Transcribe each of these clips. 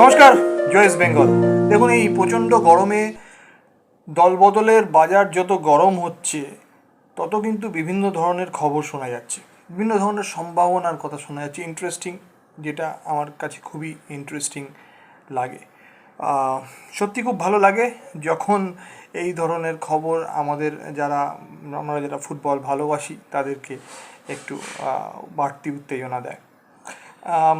নমস্কার জয়েস বেঙ্গল। দেখুন, এই প্রচণ্ড গরমে দলবদলের বাজার যত গরম হচ্ছে, তত কিন্তু বিভিন্ন ধরনের খবর শোনা যাচ্ছে। বিভিন্ন ধরনের সম্ভাবনার কথা শোনা যাচ্ছে। ইন্টারেস্টিং যেটা আমার কাছে খুবই ইন্টারেস্টিং লাগে। সত্যি খুব ভালো লাগে যখন এই ধরনের খবর আমাদের যারা, আমরা যারা ফুটবল ভালোবাসি, তাদেরকে একটু বাড়তি উত্তেজনা দেয়।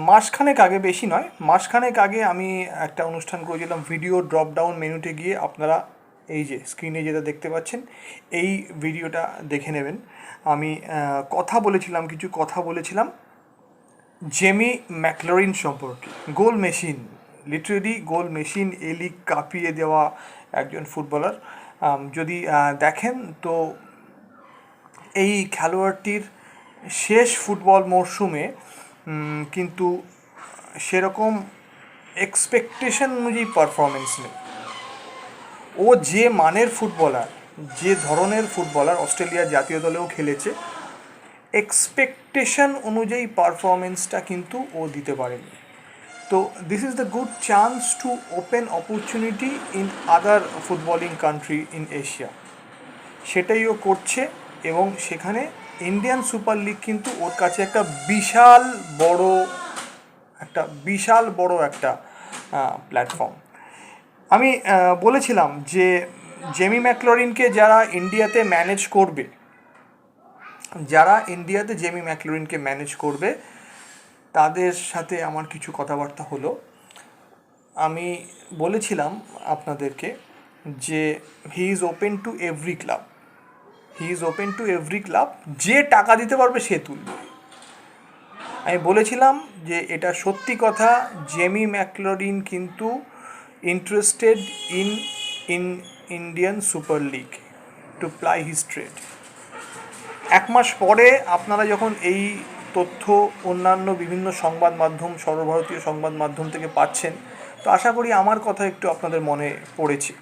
মাসখানেক আগে বেশি নয়, মাসখানেক আগে আমি একটা অনুষ্ঠান করেছিলাম ভিডিও ড্রপ ডাউন মেনুতে গিয়ে, আপনারা এই যে স্ক্রিনে যেটা দেখতে পাচ্ছেন, এই ভিডিওটা দেখে নেবেন। আমি কথা বলেছিলাম, কিছু কথা বলেছিলাম জেমি ম্যাকলোরিন সম্পর্কে। Goal machine literally goal machine এই লিগ কাঁপিয়ে দেওয়া একজন ফুটবলার যদি দেখেন, তো এই খেলোয়াড়টির শেষ ফুটবল মরশুমে কিন্তু সেরকম এক্সপেকটেশন অনুযায়ী পারফরমেন্স নেই। ও যে মানের ফুটবলার যে ধরনের ফুটবলার অস্ট্রেলিয়ার জাতীয় দলেও খেলেছে এক্সপেকটেশন অনুযায়ী পারফরমেন্সটা কিন্তু ও দিতে পারেনি। তো this is the good chance to open opportunity in other footballing country in Asia সেটাই ও করছে এবং সেখানে ইন্ডিয়ান সুপার লিগ কিন্তু ওর কাছে একটা বিশাল বড়, একটা বিশাল বড় একটা প্ল্যাটফর্ম আমি বলেছিলাম যে জেমি ম্যাকলোরিনকে যারা ইন্ডিয়াতে ম্যানেজ করবে, যারা ইন্ডিয়াতে জেমি ম্যাকলোরিনকে ম্যানেজ করবে, তাদের সাথে আমার কিছু কথাবার্তা হলো। আমি বলেছিলাম আপনাদেরকে যে he is open to every club he is open to every club যে টাকা দিতে পারবে, সে তুলবে। আমি বলেছিলাম যে এটা সত্যি কথা জেমি ম্যাকলোরিন কিন্তু interested in in Indian Super League to ply his trade এক মাস পরে আপনারা যখন এই তথ্য, অন্যান্য বিভিন্ন সংবাদ মাধ্যম, সর্বভারতীয় সংবাদ মাধ্যম থেকে পাচ্ছেন, তো আশা করি আমার কথা একটু আপনাদের মনে পড়েছে।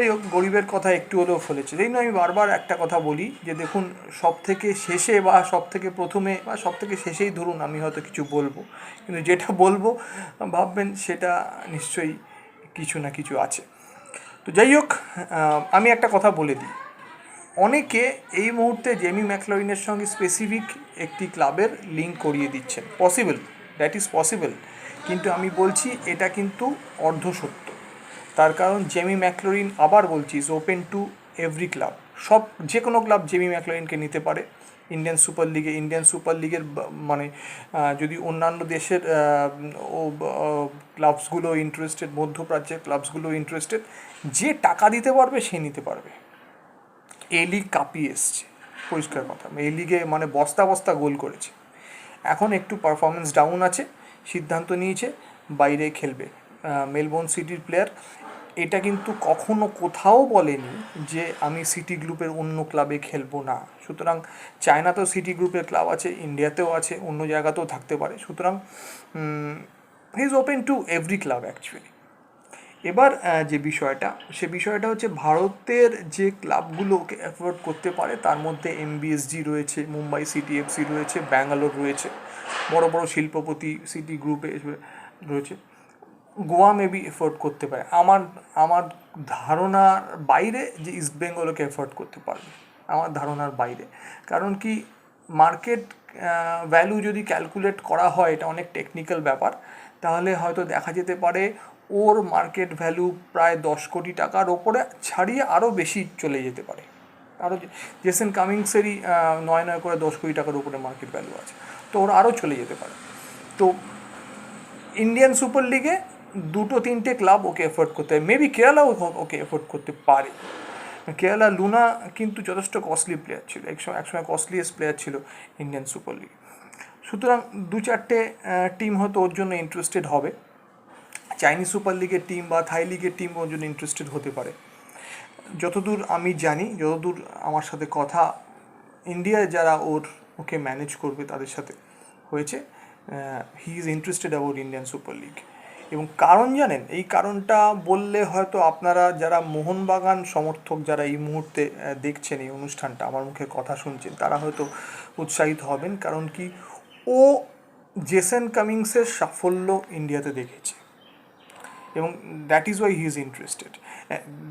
এই হোক, গরিবের কথা একটু হলেও ফলেছে। এই আমি বারবার একটা কথা বলি, যে দেখুন সব থেকে শেষে বা সব থেকে প্রথমে বা সব থেকে শেষেই ধরুন, আমি হয়তো কিছু বলব। কিন্তু যেটা বলব, ভাববেন, সেটা নিশ্চয়ই কিছু না কিছু আছে। তো যাই হোক আমি একটা কথা বলে দিই। অনেকে এই মুহূর্তে জেমি ম্যাকলরিনের সঙ্গে স্পেসিফিক একটি ক্লাবের লিঙ্ক করিয়ে দিচ্ছেন। পসিবল দ্যাট ইজ পসিবল কিন্তু আমি বলছি, এটা কিন্তু অর্ধ সত্য তার কারণ জেমি ম্যাকলোরিন আবার বলছি is open to every club সব যে কোনো ক্লাব জেমি ম্যাকলোরিনকে নিতে পারে। ইন্ডিয়ান সুপার লিগে ইন্ডিয়ান সুপার লিগের মানে যদি অন্যান্য দেশের ও ক্লাবসগুলো ইন্টারেস্টেড মধ্যপ্রাচ্যের ক্লাবসগুলো ইন্টারেস্টেড যে টাকা দিতে পারবে সে নিতে পারবে। এই লিগ কাঁপিয়ে এসছে। পরিষ্কার কথা। এই লিগে মানে বস্তা বস্তা গোল করেছে। এখন একটু পারফরমেন্স ডাউন আছে, সিদ্ধান্ত নিয়েছে, বাইরে খেলবে। মেলবোর্ন সিটির প্লেয়ার এটা কিন্তু কখনো কোথাও বলেনি যে আমি সিটি গ্রুপের অন্য ক্লাবে খেলব না। সুতরাং চায়নাতেও সিটি গ্রুপের ক্লাব আছে, ইন্ডিয়াতেও আছে, অন্য জায়গাতেও থাকতে পারে। সুতরাং he is open to every club actually এবার যে বিষয়টা, সে বিষয়টা হচ্ছে ভারতের যে ক্লাবগুলোকে অ্যাফোর্ড করতে পারে, তার মধ্যে এমবিএসজি রয়েছে, মুম্বাই সিটি এফসি রয়েছে, ব্যাঙ্গালোর রয়েছে, বড় বড় শিল্পপতি সিটি গ্রুপে রয়েছে। গোয়া মেবি এফোর্ড করতে পারে। আমার আমার ধারণার বাইরে যে ইস্ট বেঙ্গলকে এফোর্ড করতে পারবে। আমার ধারণার বাইরে। কারণ কি মার্কেট ভ্যালু যদি ক্যালকুলেট করা হয়, এটা অনেক টেকনিক্যাল ব্যাপার, তাহলে হয়তো দেখা যেতে পারে ওর মার্কেট ভ্যালু প্রায় দশ কোটি টাকার ওপরে ছাড়িয়ে আরও বেশি চলে যেতে পারে। আরও জেসেন কামিংসেরই নয় নয় করে দশ কোটি টাকার উপরে মার্কেট ভ্যালু আছে। তো ওর আরও চলে যেতে পারে। তো ইন্ডিয়ান সুপার লিগে দুটো, তিনটে ক্লাব ওকে এফোর্ড করতে হয়। মেবি কেরালাও ওকে এফোর্ড করতে পারে। কেরালা লুনা কিন্তু যথেষ্ট কস্টলি প্লেয়ার ছিল। একসময় একসময় কস্টলিয়েস্ট প্লেয়ার ছিল ইন্ডিয়ান সুপার লিগ সুতরাং দু চারটে টিম হয়তো ওর জন্য ইন্টারেস্টেড হবে। চাইনিজ সুপার লিগের টিম বা থাই লিগের টিম ওর জন্য ইন্টারেস্টেড হতে পারে। যতদূর আমি জানি, যতদূর আমার সাথে কথা ইন্ডিয়ায় যারা ওর, ওকে ম্যানেজ করবে তাদের সাথে হয়েছে he is interested about Indian Super League এবং কারণ জানেন, এই কারণটা বললে হয়তো আপনারা যারা মোহনবাগান সমর্থক যারা এই মুহূর্তে দেখছেন এই অনুষ্ঠানটা, আমার মুখে কথা শুনছেন, তারা হয়তো উৎসাহিত হবেন। কারণ কি, ও জেসন কামিংসের সাফল্য ইন্ডিয়াতে দেখেছে। এবং that is why he is interested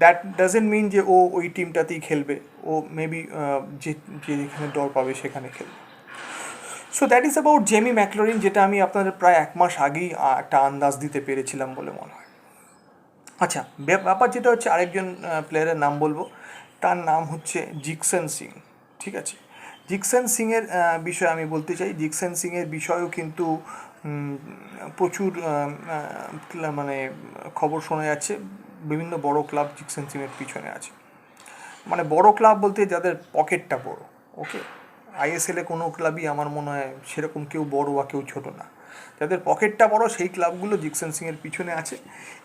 that doesn't mean যে ও ওই টিমটাতেই খেলবে। ও মেবি যে যেখানে দর পাবে সেখানে খেলবে। So that is about Jamie Maclaren যেটা আমি আপনাদের প্রায় এক মাস আগেই একটা আন্দাজ দিতে পেরেছিলাম বলে মনে হয়। আচ্ছা ব্যাপ- ব্যাপার যেটা হচ্ছে আরেকজন প্লেয়ারের নাম বলব। তার নাম হচ্ছে জিকসন সিং, ঠিক আছে? জিকসন সিংয়ের বিষয়ে আমি বলতে চাই, জিকসন সিংয়ের বিষয়েও কিন্তু প্রচুর মানে খবর শোনা যাচ্ছে। বিভিন্ন বড় ক্লাব জিকসন সিংয়ের পিছনে আছে। মানে বড় ক্লাব বলতে যাদের পকেটটা বড় ওকে আইএসএলে কোনো ক্লাবই আমার মনে হয় সেরকম কেউ বড় বা কেউ ছোট না। যাদের পকেটটা বড় সেই ক্লাবগুলো জিকসন সিংয়ের পিছনে আছে।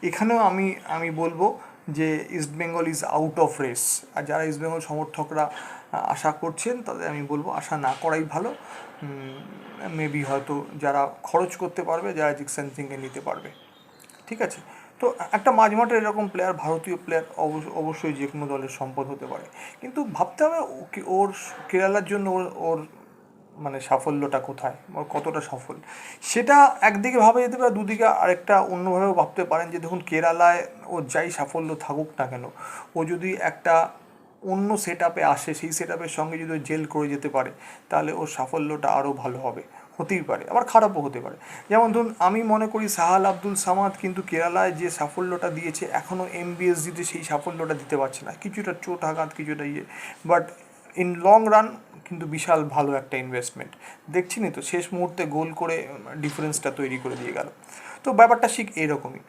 এখানেও আমি আমি বলব যে East Bengal is out of race আর যারা ইস্টবেঙ্গল সমর্থকরা আশা করছেন, তাদের আমি বলব আশা না করাই ভালো। মেবি হয়তো যারা খরচ করতে পারবে, যারা জিকসন সিংকে নিতে পারবে। ঠিক আছে? তো একটা মাঝমাঠের এরকম প্লেয়ার ভারতীয় প্লেয়ার অবশ্যই যে কোনো দলের সম্পদ হতে পারে। কিন্তু ভাবতে হবে ওর কেরালার জন্য ওর ওর মানে সাফল্যটা কোথায়? ওর কতটা সফল সেটা একদিকে ভাবা যেতে পারে, দুদিকে আরেকটা অন্যভাবেও ভাবতে পারেন যে দেখুন কেরালায় ওর যাই সাফল্য থাকুক না কেন, ও যদি একটা অন্য সেট আসে, সেই সেট সঙ্গে যদি ও জেল করে যেতে পারে, তাহলে ওর সাফল্যটা আরও ভালো হবে। হতেই পারে, আবার খারাপও হতে পারে। যেমন ধরুন, আমি মনে করি সাহাল আব্দুল সামাদ কিন্তু কেরালায় যে সাফল্যটা দিয়েছে, এখনও এম এমবিএসজিতে সেই সাফল্যটা দিতে পারছে না। কিছুটা চোট আঘাত, কিছুটা ইয়ে। বাট ইন লং রান কিন্তু বিশাল ভালো একটা ইনভেস্টমেন্ট দেখছি তো, শেষ মুহূর্তে গোল করে ডিফারেন্সটা তৈরি করে দিয়ে গেল। তো ব্যাপারটা ঠিক এরকমই।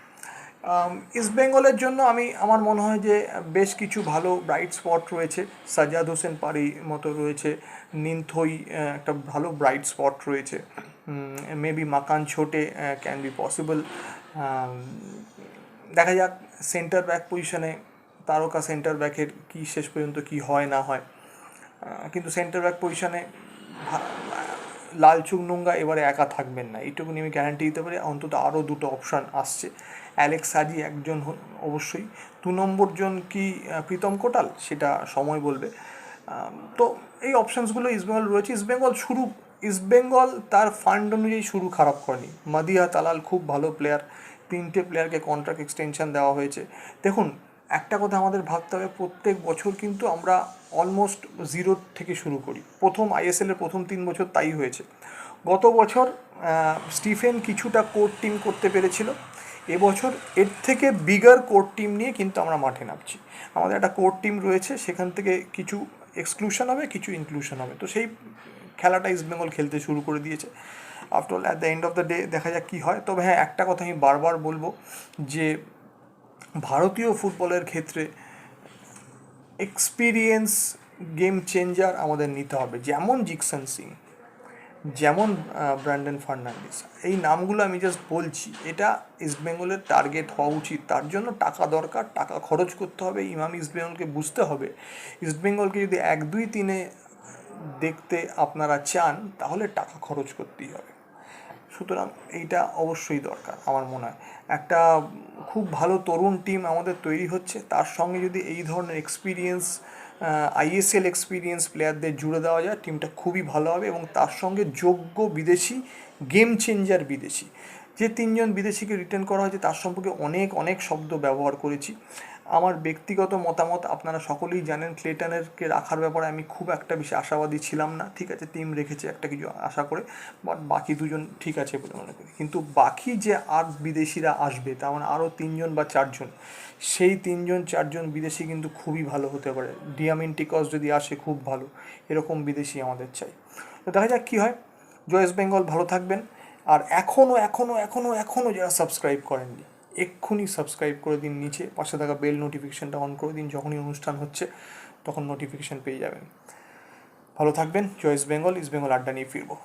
ইস্ট বেঙ্গলের জন্য আমি, আমার মনে হয় যে, বেশ কিছু ভালো ব্রাইট স্পট রয়েছে। সাজাদ হোসেন পারি মতো রয়েছে। নিনথই একটা ভালো ব্রাইট স্পট রয়েছে। মেবি মাকান ছোটে ক্যান বি পসিবল দেখা যাক সেন্টার ব্যাক পজিশনে তারকা সেন্টার ব্যাকের কী শেষ পর্যন্ত কি হয়, না হয়। কিন্তু সেন্টার ব্যাক পজিশনে লালচুক নোঙ্গা এবারে একা থাকবেন না। এইটুকুনি আমি গ্যারান্টি দিতে পারি। অন্তত আরও দুটো অপশান আসছে। অ্যালেক্স সাজি একজন অবশ্যই। দু নম্বর জন কি প্রীতম কোটাল? সেটা সময় বলবে। তো এই অপশানসগুলো ইস্টবেঙ্গল রয়েছে। ইস্টবেঙ্গল শুরু ইস্টবেঙ্গল তার ফান্ড অনুযায়ী শুরু খারাপ করেনি। মাদিয়া তালাল খুব ভালো প্লেয়ার তিনটে প্লেয়ারকে কন্ট্রাক্ট এক্সটেনশন দেওয়া হয়েছে। দেখুন, একটা কথা আমাদের ভাবতে হবে, প্রত্যেক বছর কিন্তু আমরা অলমোস্ট জিরো থেকে শুরু করি। প্রথম আইএসএলের প্রথম তিন বছর তাই হয়েছে। গত বছর স্টিফেন কিছুটা কোর টিম করতে পেরেছিল। এবছর এর থেকে বিগার কোর টিম নিয়ে কিন্তু আমরা মাঠে নামছি। আমাদের একটা কোর টিম রয়েছে, সেখান থেকে কিছু এক্সক্লুশন হবে, কিছু ইনক্লুশন হবে। তো সেই খেলাটা ইস্টবেঙ্গল খেলতে শুরু করে দিয়েছে। After all at the end of the day দেখা যাক কী হয়। তবে হ্যাঁ একটা কথা আমি বারবার বলব যে ভারতীয় ফুটবলের ক্ষেত্রে এক্সপিরিয়েন্স গেম চেঞ্জার আমাদের নিতে হবে। যেমন জিকসন সিং যেমন ব্র্যান্ডন ফার্নান্ডিস এই নামগুলো আমি জাস্ট বলছি, এটা ইস্টবেঙ্গলের টার্গেট হওয়া উচিত। তার জন্য টাকা দরকার, টাকা খরচ করতে হবে, ইমাম ইস্টবেঙ্গলকে বুঝতে হবে। ইস্টবেঙ্গলকে যদি এক, দুই, তিনে দেখতে আপনারা চান, তাহলে টাকা খরচ করতেই হবে। সুতরাং এইটা অবশ্যই দরকার, আমার মনে হয়। একটা খুব ভালো তরুণ টিম আমাদের তৈরি হচ্ছে, তার সঙ্গে যদি এই ধরনের এক্সপিরিয়েন্স আইএসএল এক্সপিরিয়েন্স প্লেয়ারদের জুড়ে দেওয়া যায় টিমটা খুবই ভালো হবে এবং তার সঙ্গে যোগ্য বিদেশি গেম চেঞ্জার বিদেশি। যে তিনজন বিদেশিকে রিটার্ন করা হয়েছে, তার সম্পর্কে অনেক অনেক শব্দ ব্যবহার করেছি। আমার ব্যক্তিগত মতামত আপনারা সকলেই জানেন ক্লেটনেরকে রাখার ব্যাপারে আমি খুব একটা বেশি আশাবাদী ছিলাম না। ঠিক আছে টিম রেখেছে একটা কিছু আশা করে বাট বাকি দুজন ঠিক আছে বলে মনে করি। কিন্তু বাকি যে আর বিদেশিরা আসবে, তার মানে আরও তিনজন বা চারজন, সেই তিনজন, চারজন বিদেশি কিন্তু খুবই ভালো হতে পারে। ডিয়ামিন ডিয়ামিনটিকস যদি আসে, খুব ভালো। এরকম বিদেশি আমাদের চাই। তো দেখা যাক কী হয়। জয়েস বেঙ্গল ভালো থাকবেন। আর এখনও এখনও এখনও এখনও যারা সাবস্ক্রাইব করেননি এক্ষুনি সাবস্ক্রাইব করে দিন নিচে, পাশে থাকা বেল নোটিফিকেশানটা অন করে দিন, যখনই অনুষ্ঠান হচ্ছে, তখন নোটিফিকেশান পেয়ে যাবেন। ভালো থাকবেন চয়েস বেঙ্গল, ইস্ট বেঙ্গল আড্ডা নিয়ে ফিরবো।